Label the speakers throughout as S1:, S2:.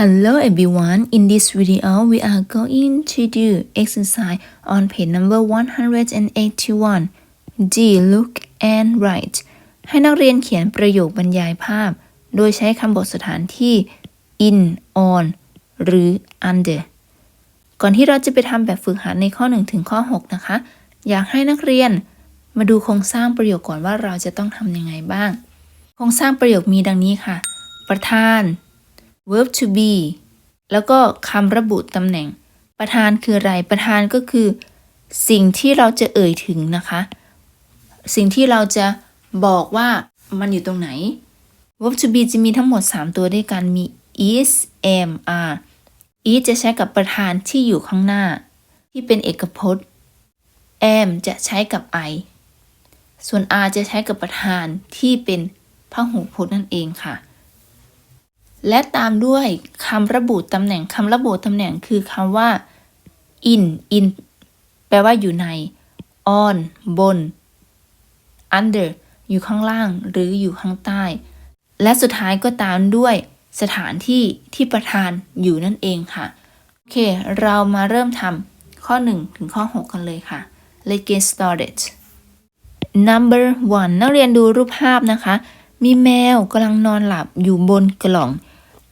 S1: Hello everyone, in this video we are going to do exercise on page number 181 D look and write ให้นักเรียนเขียนประโยคบรรยายภาพ โดยใช้คำบทสถานที่ in on หรือ under ก่อนที่เราจะไปทำแบบฝึกหัดในข้อ 1 ถึงข้อ 6 นะคะ อยากให้นักเรียนมาดูโครงสร้างประโยคก่อนว่าเราจะต้องทำยังไงบ้าง โครงสร้างประโยคมีดังนี้ค่ะ ประธาน verb to be แล้วก็คำระบุตำแหน่ง ประธานคืออะไร ประธานก็คือ สิ่งที่เราจะเอ่ยถึงนะคะ สิ่งที่เราจะบอกว่ามันอยู่ตรงไหน verb to be จะมีทั้งหมด 3 ตัวด้วยกันมี is am are is จะใช้กับประธานที่อยู่ข้างหน้า ที่เป็นเอกพจน์ am จะใช้กับ I ส่วน are จะใช้กับประธานที่เป็นพหูพจน์นั่นเองค่ะ และตามด้วยคำระบุตำแหน่งคำระบุตำแหน่งคือคำว่า in in แปลว่าอยู่ใน on บน under อยู่ข้างล่างหรืออยู่ข้างใต้ และสุดท้ายก็ตามด้วยสถานที่ที่ประธานอยู่นั่นเองค่ะ โอเค เรามาเริ่มทำข้อ 1 ถึงข้อ 6 กันเลยค่ะ Let's get started number one นักเรียนดูรูปภาพนะคะ มีแมวกำลังนอนหลับอยู่บนกล่อง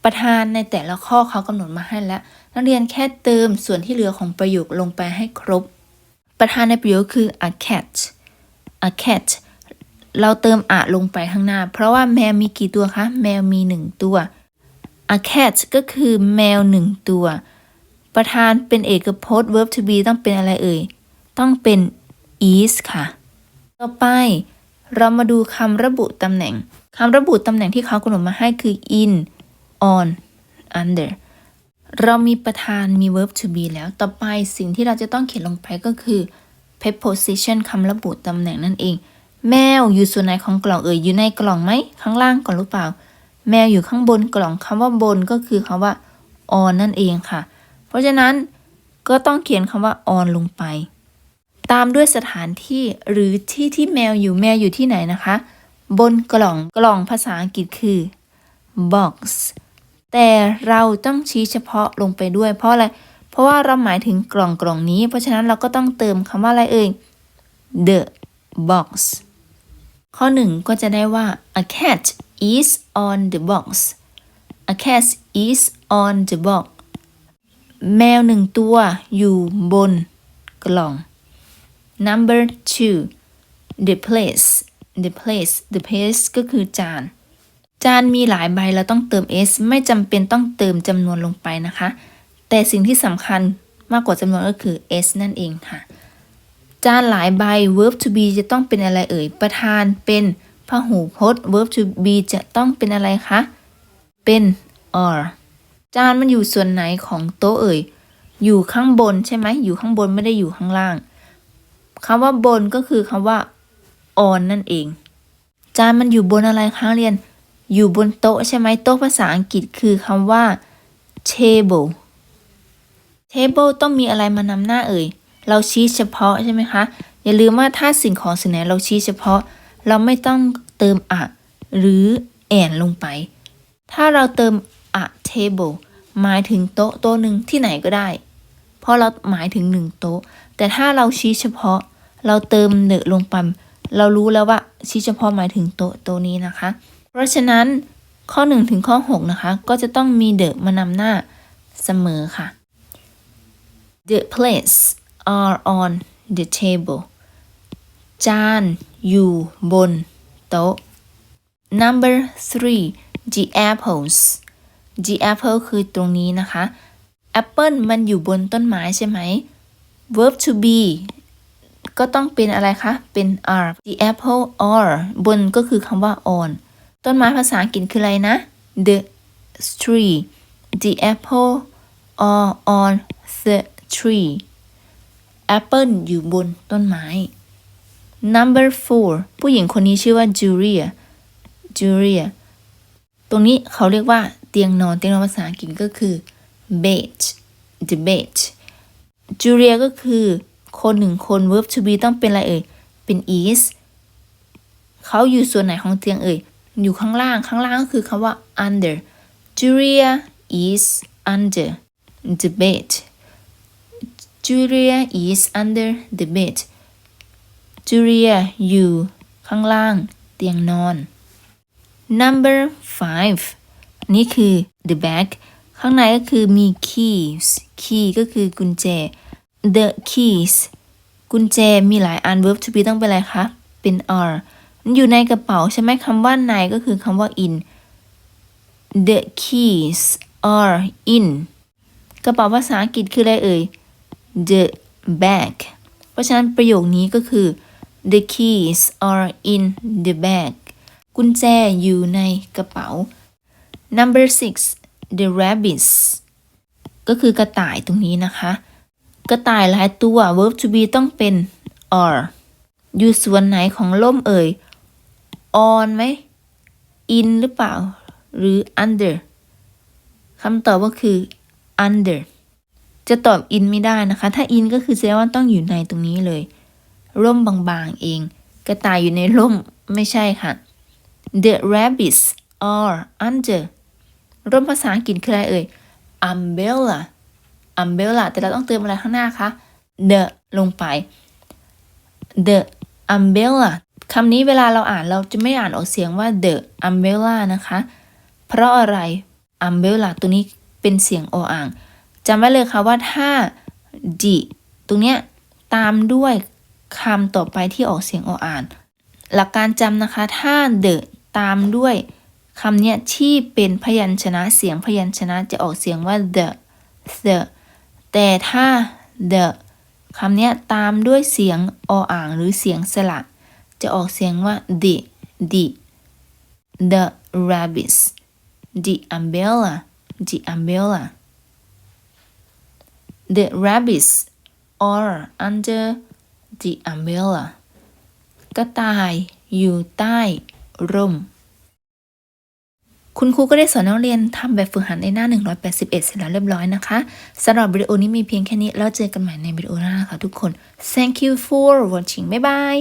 S1: ประธานในแต่ละข้อเขากำหนดมาให้แล้ว นักเรียนแค่เติมส่วนที่เหลือของประโยคลงไปให้ครบ ประธานในประโยคคือ a cat a cat เราเติมอะลงไปข้างหน้า เพราะว่าแมวมีกี่ตัวคะ แมวมีหนึ่งตัว a cat ก็คือแมวหนึ่งตัว ประธานเป็นเอกพจน์ verb to be ต้องเป็นอะไรเอ่ย ต้องเป็น is ค่ะ ต่อไปเรามาดูคำระบุตำแหน่งคำระบุตำแหน่งที่เขากำหนดมาให้คือ in on under เรามีประธานมี verb to be แล้ว ต่อไปสิ่งที่เราจะต้องเขียนลงไปก็คือ preposition คำระบุตำแหน่งนั่นเอง แมวอยู่ส่วนไหนของกล่องเอ่ย อยู่ในกล่องไหม ข้างล่างก่อนหรือเปล่า แมวอยู่ข้างบนกล่องคำว่าบนก็คือคำว่า on นั่นเองค่ะ เพราะฉะนั้นก็ต้องเขียนคำว่า on ลงไป ตามด้วยสถานที่หรือที่ที่แมวอยู่แมวอยู่ที่ไหนนะคะ บนกล่องกล่องภาษาอังกฤษคือ box แต่เราต้องชี้เฉพาะลงไปด้วย เพราะอะไร เพราะว่าเราหมายถึงกล่องกล่องนี้ เพราะฉะนั้นเราก็ต้องเติมคำว่าอะไรเอ่ย the box ข้อหนึ่งก็จะได้ว่า a cat is on the box a cat is on the box แมวหนึ่งตัวอยู่บนกล่อง number two the place the place the place ก็คือจาน จานมีหลายใบเราต้องเติม s ไม่จำเป็นต้องเติมจำนวนลงไปนะคะ แต่สิ่งที่สำคัญมากกว่าจำนวนก็คือ s นั่นเองค่ะ จานหลายใบ verb to be จะต้องเป็นอะไรเอ่ย ประธานเป็นพหูพจน์ verb to be จะต้องเป็นอะไรคะ เป็น are จานมันอยู่ส่วนไหนของโต๊ะเอ่ย อยู่ข้างบนใช่ไหม อยู่ข้างบนไม่ได้อยู่ข้างล่างคำว่าบนก็คือคำว่า on นั่นเอง จานมันอยู่บนอะไรคะเรียน อยู่บนโต๊ะใช่ไหมโต๊ะภาษาอังกฤษคือคำว่า table table ต้องมีอะไรมานำหน้าเอ่ย เราชี้เฉพาะใช่ไหมคะ อย่าลืมว่าถ้าสิ่งของสิ่งไหนเราชี้เฉพาะ เราไม่ต้องเติมอะหรือแอนลงไป ถ้าเราเติมอะ table หมายถึงโต๊ะโต๊ะหนึ่งที่ไหนก็ได้ เพราะเราหมายถึงหนึ่งโต๊ะ แต่ถ้าเราชี้เฉพาะ เราเติมเนอะลงไป เรารู้แล้วว่าชี้เฉพาะหมายถึงโต๊ะโต๊ะนี้นะคะ เพราะฉะนั้นข้อ 1 ถึงข้อ 6 นะคะ ก็จะต้องมีเดอะมานำหน้าเสมอค่ะ The plates are on the table จานอยู่บนโต๊ะ Number three the apples the apple คือตรงนี้นะคะ apple มันอยู่บนต้นไม้ใช่ไหม verb to be ก็ต้องเป็นอะไรคะ เป็น are the apple are บนก็คือคำว่า on ต้นไม้ภาษาอังกฤษคืออะไรนะ the tree the apple are on the tree apple อยู่บนต้นไม้ number four ผู้หญิงคนนี้ชื่อว่า Julia Julia ตรงนี้เขาเรียกว่าเตียงนอน เตียงนอนภาษาอังกฤษก็คือ bed the bed Julia ก็คือคนหนึ่งคน verb to be ต้องเป็นอะไรเอ่ย เป็น is เขาอยู่ส่วนไหนของเตียงเอ่ย อยู่ข้างล่างข้างล่างก็คือคำว่า under Julia is under the bed Julia is under the bed Julia อยู่ข้างล่างเตียงนอน number five นี่คือ the bag ข้างในก็คือมี keys key ก็คือกุญแจ the keys กุญแจมีหลายอัน verb to be ต้องเป็นอะไรคะ เป็น are อยู่ในกระเป๋าใช่ไหมคำว่าในก็คือคำว่า in the keys are in กระเป๋าภาษาอังกฤษคืออะไรเอ่ย the bag เพราะฉะนั้นประโยคนี้ก็คือ the keys are in the bag กุญแจอยู่ในกระเป๋า number six the rabbits ก็คือกระต่ายตรงนี้นะคะ กระต่ายหลายตัว verb to be ต้องเป็น are อยู่ส่วนไหนของล่มเอ่ย on ไหม in หรือเปล่า หรือ under คำตอบก็คือ under จะตอบ in ไม่ได้นะคะ ถ้า in ก็คือแสดงว่าต้องอยู่ในตรงนี้เลย ร่มบางๆเอง กระต่ายอยู่ในร่มไม่ใช่ค่ะ The rabbits are under ร่มภาษาอังกฤษคืออะไรเอ่ย umbrella umbrella แต่เราต้องเติมอะไรข้างหน้าคะ the ลงไป the umbrella คำนี้เวลาเราอ่านเราจะไม่อ่านออกเสียงว่า the umbrella นะคะ เพราะอะไร umbrella ตัวนี้เป็นเสียงออ่างจำไว้เลยค่ะว่าถ้า the ตรงเนี้ยตามด้วยคำต่อไปที่ออกเสียงออ่าน หลักการจำนะคะถ้า the ตามด้วยคำเนี้ยที่เป็นพยัญชนะเสียงพยัญชนะจะออกเสียงว่า the the แต่ถ้า the คำเนี้ยตามด้วยเสียงออ่างหรือเสียงสระ จะออกเสียงว่า the the the rabbits the umbrella the umbrella the rabbits are under the umbrella กระต่ายอยู่ใต้ร่ม คุณครูก็ได้สอนนักเรียนทำแบบฝึกหัดในหน้า 181 เสร็จแล้วเรียบร้อยนะคะสำหรับวิดีโอนี้มีเพียงแค่นี้ แล้วเจอกันใหม่ในวิดีโอหน้าค่ะทุกคน thank you for watching บ๊ายบาย